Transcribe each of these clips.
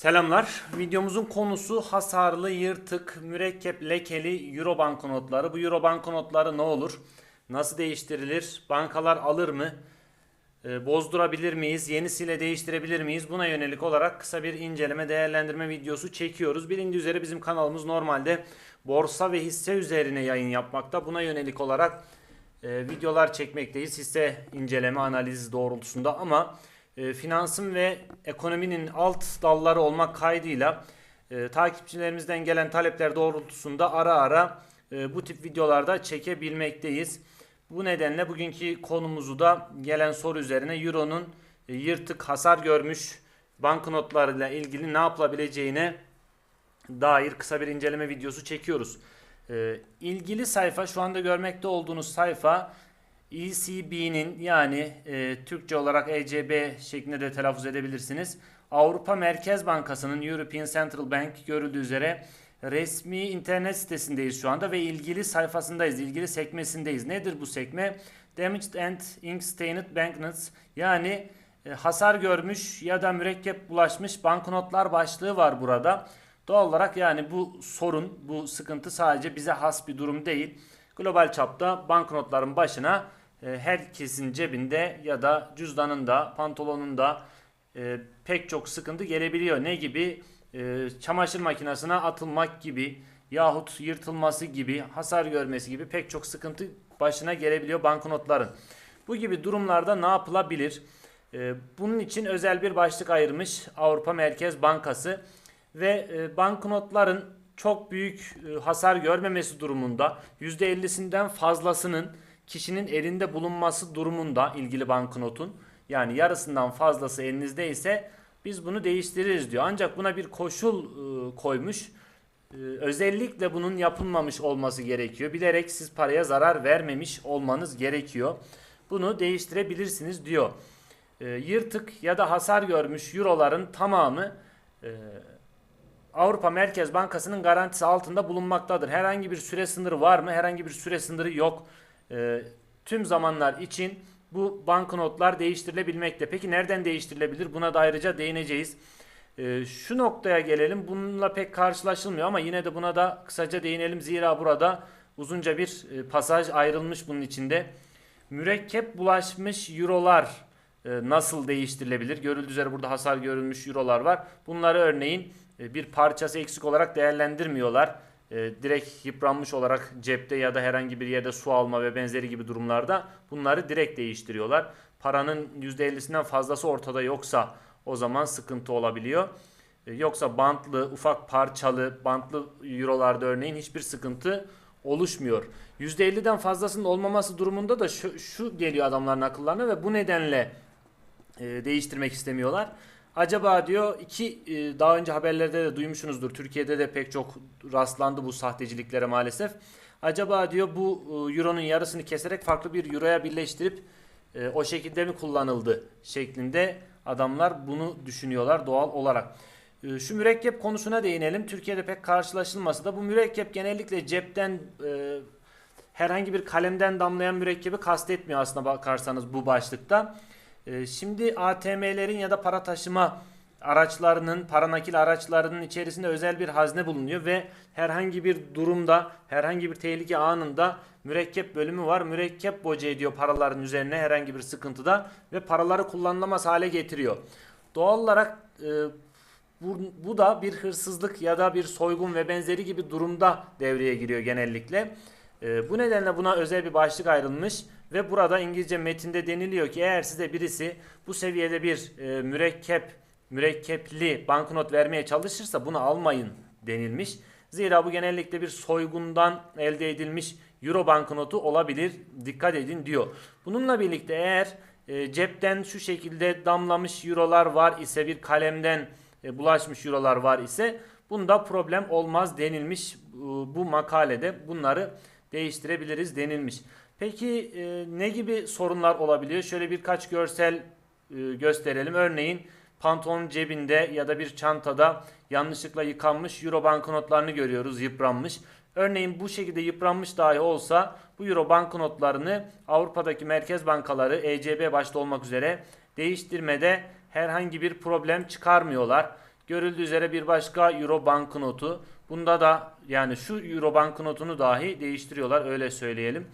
Selamlar. Videomuzun konusu hasarlı, yırtık, mürekkep, lekeli Euro banknotları. Bu Euro banknotları ne olur? Nasıl değiştirilir? Bankalar alır mı? Ee, bozdurabilir miyiz? Yenisiyle değiştirebilir miyiz? Buna yönelik olarak kısa bir inceleme, değerlendirme videosu çekiyoruz. Bilindiği üzere bizim kanalımız normalde borsa ve hisse üzerine yayın yapmakta. Buna yönelik olarak e, videolar çekmekteyiz. Hisse inceleme, analiz doğrultusunda ama e, finansın ve ekonominin alt dalları olmak kaydıyla e, takipçilerimizden gelen talepler doğrultusunda ara ara e, bu tip videolarda çekebilmekteyiz. Bu nedenle bugünkü konumuzu da gelen soru üzerine Euro'nun e, yırtık hasar görmüş banknotlarıyla ilgili ne yapılabileceğine dair kısa bir inceleme videosu çekiyoruz. E, ilgili sayfa şu anda görmekte olduğunuz sayfa ECB'nin yani e, Türkçe olarak ECB şeklinde de telaffuz edebilirsiniz. Avrupa Merkez Bankası'nın European Central Bank görüldüğü üzere resmi internet sitesindeyiz şu anda ve ilgili sayfasındayız, ilgili sekmesindeyiz. Nedir bu sekme? Damaged and Ink Stained Banknotes yani e, hasar görmüş ya da mürekkep bulaşmış banknotlar başlığı var burada. Doğal olarak yani bu sorun, bu sıkıntı sadece bize has bir durum değil. Global çapta banknotların başına herkesin cebinde ya da cüzdanında, pantolonunda e, pek çok sıkıntı gelebiliyor. Ne gibi? E, çamaşır makinesine atılmak gibi yahut yırtılması gibi, hasar görmesi gibi pek çok sıkıntı başına gelebiliyor banknotların. Bu gibi durumlarda ne yapılabilir? E, bunun için özel bir başlık ayırmış Avrupa Merkez Bankası ve e, banknotların çok büyük e, hasar görmemesi durumunda %50'sinden fazlasının kişinin elinde bulunması durumunda ilgili banknotun yani yarısından fazlası elinizde ise biz bunu değiştiririz diyor. Ancak buna bir koşul e, koymuş. E, özellikle bunun yapılmamış olması gerekiyor. Bilerek siz paraya zarar vermemiş olmanız gerekiyor. Bunu değiştirebilirsiniz diyor. E, yırtık ya da hasar görmüş euroların tamamı e, Avrupa Merkez Bankası'nın garantisi altında bulunmaktadır. Herhangi bir süre sınırı var mı? Herhangi bir süre sınırı yok. E, tüm zamanlar için bu banknotlar değiştirilebilmekte. Peki nereden değiştirilebilir? Buna da ayrıca değineceğiz. E, şu noktaya gelelim. Bununla pek karşılaşılmıyor ama yine de buna da kısaca değinelim. Zira burada uzunca bir e, pasaj ayrılmış bunun içinde. Mürekkep bulaşmış eurolar e, nasıl değiştirilebilir? Görüldüğü üzere burada hasar görülmüş eurolar var. Bunları örneğin e, bir parçası eksik olarak değerlendirmiyorlar. E, direkt yıpranmış olarak cepte ya da herhangi bir yerde su alma ve benzeri gibi durumlarda bunları direkt değiştiriyorlar. Paranın %50'sinden fazlası ortada yoksa o zaman sıkıntı olabiliyor. E, yoksa bantlı, ufak parçalı, bantlı eurolarda örneğin hiçbir sıkıntı oluşmuyor. %50'den fazlasının olmaması durumunda da şu, şu geliyor adamların akıllarına ve bu nedenle e, değiştirmek istemiyorlar. Acaba diyor iki e, daha önce haberlerde de duymuşsunuzdur. Türkiye'de de pek çok rastlandı bu sahteciliklere maalesef. Acaba diyor bu e, euronun yarısını keserek farklı bir euroya birleştirip e, o şekilde mi kullanıldı şeklinde adamlar bunu düşünüyorlar doğal olarak. Şu mürekkep konusuna değinelim. Türkiye'de pek karşılaşılmasa da bu mürekkep genellikle cepten herhangi bir kalemden damlayan mürekkebi kastetmiyor aslında bakarsanız bu başlıkta. E, Şimdi ATM'lerin ya da para taşıma araçlarının, para nakil araçlarının içerisinde özel bir hazne bulunuyor ve herhangi bir durumda, herhangi bir tehlike anında mürekkep bölümü var. Mürekkep boca ediyor paraların üzerine herhangi bir sıkıntıda ve paraları kullanılamaz hale getiriyor. Doğal olarak e, bu, bu da bir hırsızlık ya da bir soygun ve benzeri gibi durumda devreye giriyor genellikle. E, bu nedenle buna özel bir başlık ayrılmış ve burada İngilizce metinde deniliyor ki eğer size birisi bu seviyede bir e, mürekkep mürekkepli banknot vermeye çalışırsa bunu almayın denilmiş. Zira bu genellikle bir soygundan elde edilmiş euro banknotu olabilir. Dikkat edin diyor. Bununla birlikte eğer e, cepten şu şekilde damlamış eurolar var ise bir kalemden e, bulaşmış eurolar var ise bunda problem olmaz denilmiş bu, bu makalede. Bunları değiştirebiliriz denilmiş. Peki e, ne gibi sorunlar olabiliyor? Şöyle birkaç görsel e, gösterelim. Örneğin pantolon cebinde ya da bir çantada yanlışlıkla yıkanmış euro banknotlarını görüyoruz yıpranmış. Örneğin bu şekilde yıpranmış dahi olsa bu euro banknotlarını Avrupa'daki merkez bankaları ECB başta olmak üzere değiştirmede herhangi bir problem çıkarmıyorlar. Görüldüğü üzere bir başka euro banknotu. Bunda da yani şu euro banknotunu dahi değiştiriyorlar öyle söyleyelim.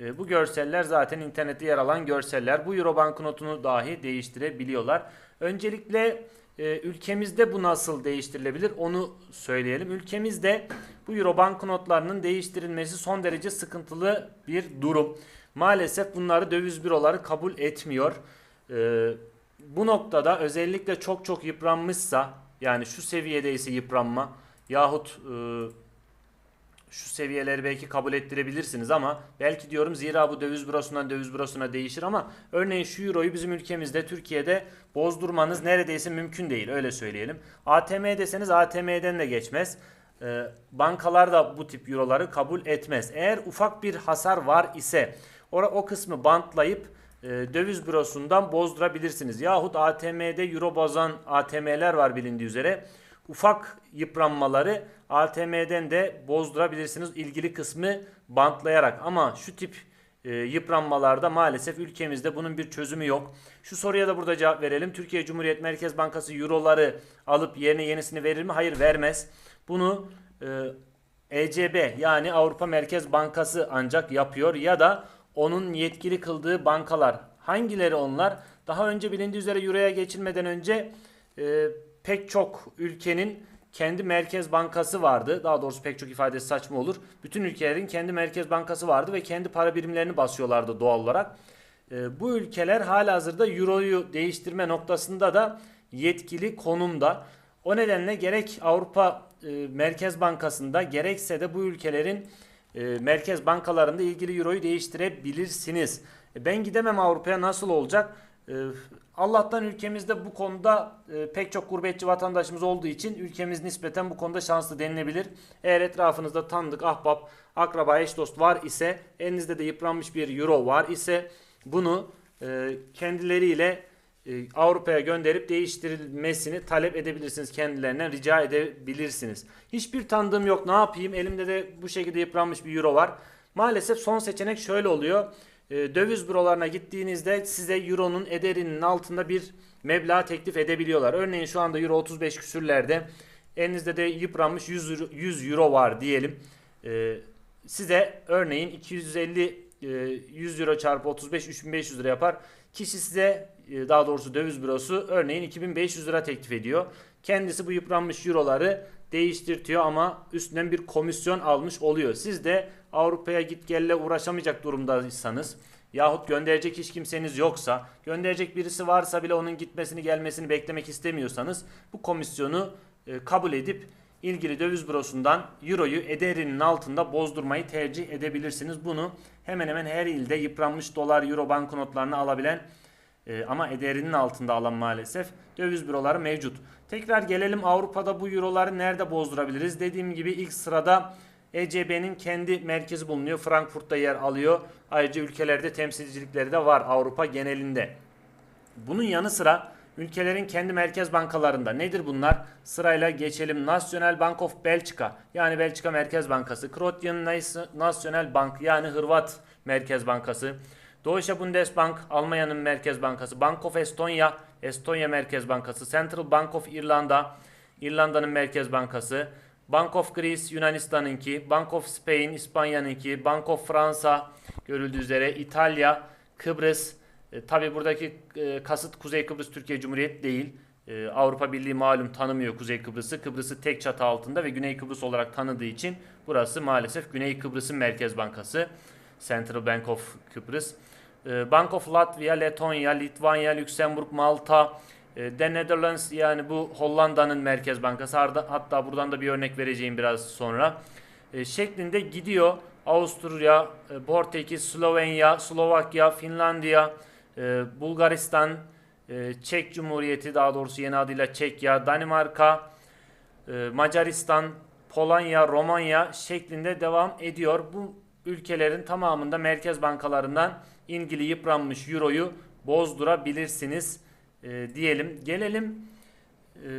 E, bu görseller zaten internette yer alan görseller. Bu euro banknotunu dahi değiştirebiliyorlar. Öncelikle e, ülkemizde bu nasıl değiştirilebilir onu söyleyelim. Ülkemizde bu euro banknotlarının değiştirilmesi son derece sıkıntılı bir durum. Maalesef bunları döviz büroları kabul etmiyor. E, bu noktada özellikle çok çok yıpranmışsa yani şu seviyedeyse yıpranma yahut e, şu seviyeleri belki kabul ettirebilirsiniz ama belki diyorum zira bu döviz bürosundan döviz bürosuna değişir ama örneğin şu euroyu bizim ülkemizde Türkiye'de bozdurmanız neredeyse mümkün değil öyle söyleyelim. ATM deseniz ATM'den de geçmez. Ee, bankalar da bu tip euroları kabul etmez. Eğer ufak bir hasar var ise o kısmı bantlayıp e, döviz bürosundan bozdurabilirsiniz. Yahut ATM'de euro bozan ATM'ler var bilindiği üzere ufak yıpranmaları ATM'den de bozdurabilirsiniz ilgili kısmı bantlayarak ama şu tip e, yıpranmalarda maalesef ülkemizde bunun bir çözümü yok. Şu soruya da burada cevap verelim. Türkiye Cumhuriyet Merkez Bankası euroları alıp yerine yenisini verir mi? Hayır vermez. Bunu e, ECB yani Avrupa Merkez Bankası ancak yapıyor ya da onun yetkili kıldığı bankalar. Hangileri onlar? Daha önce bilindiği üzere euroya geçilmeden önce e, pek çok ülkenin kendi merkez bankası vardı. Daha doğrusu pek çok ifadesi saçma olur. Bütün ülkelerin kendi merkez bankası vardı ve kendi para birimlerini basıyorlardı doğal olarak. E, bu ülkeler halihazırda euroyu değiştirme noktasında da yetkili konumda. O nedenle gerek Avrupa e, Merkez Bankası'nda gerekse de bu ülkelerin e, merkez bankalarında ilgili euroyu değiştirebilirsiniz. E, ben gidemem Avrupa'ya nasıl olacak? E, Allah'tan ülkemizde bu konuda e, pek çok gurbetçi vatandaşımız olduğu için ülkemiz nispeten bu konuda şanslı denilebilir. Eğer etrafınızda tanıdık, ahbap, akraba, eş dost var ise, elinizde de yıpranmış bir euro var ise bunu e, kendileriyle e, Avrupa'ya gönderip değiştirilmesini talep edebilirsiniz kendilerinden rica edebilirsiniz. Hiçbir tanıdığım yok ne yapayım elimde de bu şekilde yıpranmış bir euro var. Maalesef son seçenek şöyle oluyor. E, döviz bürolarına gittiğinizde size euronun ederinin altında bir meblağ teklif edebiliyorlar. Örneğin şu anda euro 35 küsürlerde elinizde de yıpranmış 100 euro, 100 euro var diyelim. E, size örneğin 250 100 euro çarpı 35 3500 lira yapar. Kişi size e, daha doğrusu döviz bürosu örneğin 2500 lira teklif ediyor. Kendisi bu yıpranmış euroları değiştirtiyor ama üstünden bir komisyon almış oluyor. Siz de Avrupa'ya git gelle uğraşamayacak durumdaysanız yahut gönderecek hiç kimseniz yoksa, gönderecek birisi varsa bile onun gitmesini gelmesini beklemek istemiyorsanız bu komisyonu e, kabul edip ilgili döviz bürosundan euroyu ederinin altında bozdurmayı tercih edebilirsiniz. Bunu hemen hemen her ilde yıpranmış dolar, euro banknotlarını alabilen e, ama ederinin altında alan maalesef döviz büroları mevcut. Tekrar gelelim Avrupa'da bu euroları nerede bozdurabiliriz? Dediğim gibi ilk sırada ECB'nin kendi merkezi bulunuyor. Frankfurt'ta yer alıyor. Ayrıca ülkelerde temsilcilikleri de var Avrupa genelinde. Bunun yanı sıra ülkelerin kendi merkez bankalarında nedir bunlar? Sırayla geçelim. National Bank of Belçika yani Belçika Merkez Bankası, Croatian National Bank yani Hırvat Merkez Bankası, Deutsche Bundesbank Almanya'nın Merkez Bankası, Bank of Estonya Estonya Merkez Bankası, Central Bank of Irlanda İrlanda'nın Merkez Bankası, Bank of Greece Yunanistan'ınki, Bank of Spain İspanya'nınki, Bank of Fransa görüldüğü üzere İtalya, Kıbrıs, e, tabi buradaki e, kasıt Kuzey Kıbrıs Türkiye Cumhuriyeti değil. E, Avrupa Birliği malum tanımıyor Kuzey Kıbrıs'ı. Kıbrıs'ı tek çatı altında ve Güney Kıbrıs olarak tanıdığı için burası maalesef Güney Kıbrıs'ın Merkez Bankası. Central Bank of Kıbrıs. E, Bank of Latvia, Letonya, Litvanya, Lüksemburg, Malta, e, The Netherlands yani bu Hollanda'nın Merkez Bankası. Hatta buradan da bir örnek vereceğim biraz sonra. E, şeklinde gidiyor. Avusturya, e, Portekiz, Slovenya, Slovakya, Finlandiya, Bulgaristan, Çek Cumhuriyeti daha doğrusu yeni adıyla Çekya, Danimarka, Macaristan, Polonya, Romanya şeklinde devam ediyor. Bu ülkelerin tamamında merkez bankalarından ilgili yıpranmış euroyu bozdurabilirsiniz e, diyelim. Gelelim e,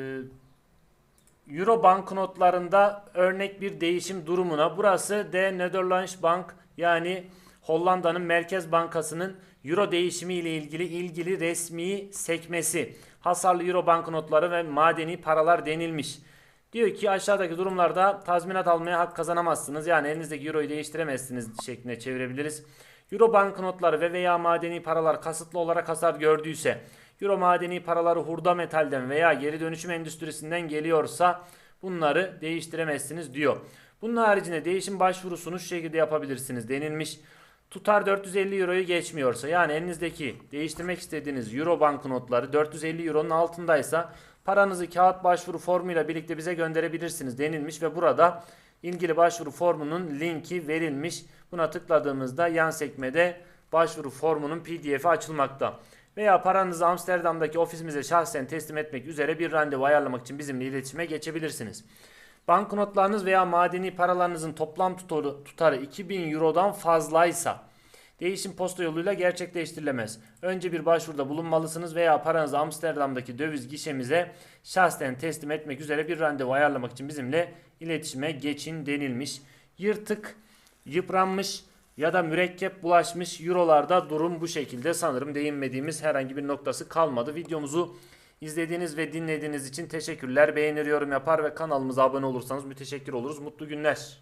euro banknotlarında örnek bir değişim durumuna. Burası de Nederlands Bank yani Hollanda'nın Merkez Bankası'nın euro değişimi ile ilgili ilgili resmi sekmesi. hasarlı euro banknotları ve madeni paralar denilmiş. Diyor ki aşağıdaki durumlarda tazminat almaya hak kazanamazsınız. Yani elinizdeki euroyu değiştiremezsiniz şeklinde çevirebiliriz. Euro banknotları ve veya madeni paralar kasıtlı olarak hasar gördüyse, euro madeni paraları hurda metalden veya geri dönüşüm endüstrisinden geliyorsa bunları değiştiremezsiniz diyor. Bunun haricinde değişim başvurusunu şu şekilde yapabilirsiniz denilmiş. Tutar 450 euroyu geçmiyorsa yani elinizdeki değiştirmek istediğiniz euro banknotları 450 euronun altındaysa paranızı kağıt başvuru formuyla birlikte bize gönderebilirsiniz denilmiş ve burada ilgili başvuru formunun linki verilmiş. Buna tıkladığımızda yan sekmede başvuru formunun pdf'i açılmakta. Veya paranızı Amsterdam'daki ofisimize şahsen teslim etmek üzere bir randevu ayarlamak için bizimle iletişime geçebilirsiniz. Banknotlarınız veya madeni paralarınızın toplam tutarı, tutarı 2000 Euro'dan fazlaysa değişim posta yoluyla gerçekleştirilemez. Önce bir başvuruda bulunmalısınız veya paranızı Amsterdam'daki döviz gişemize şahsen teslim etmek üzere bir randevu ayarlamak için bizimle iletişime geçin denilmiş. Yırtık, yıpranmış ya da mürekkep bulaşmış eurolarda durum bu şekilde sanırım değinmediğimiz herhangi bir noktası kalmadı. Videomuzu izlediğiniz ve dinlediğiniz için teşekkürler. Beğenir, yorum yapar ve kanalımıza abone olursanız müteşekkir oluruz. Mutlu günler.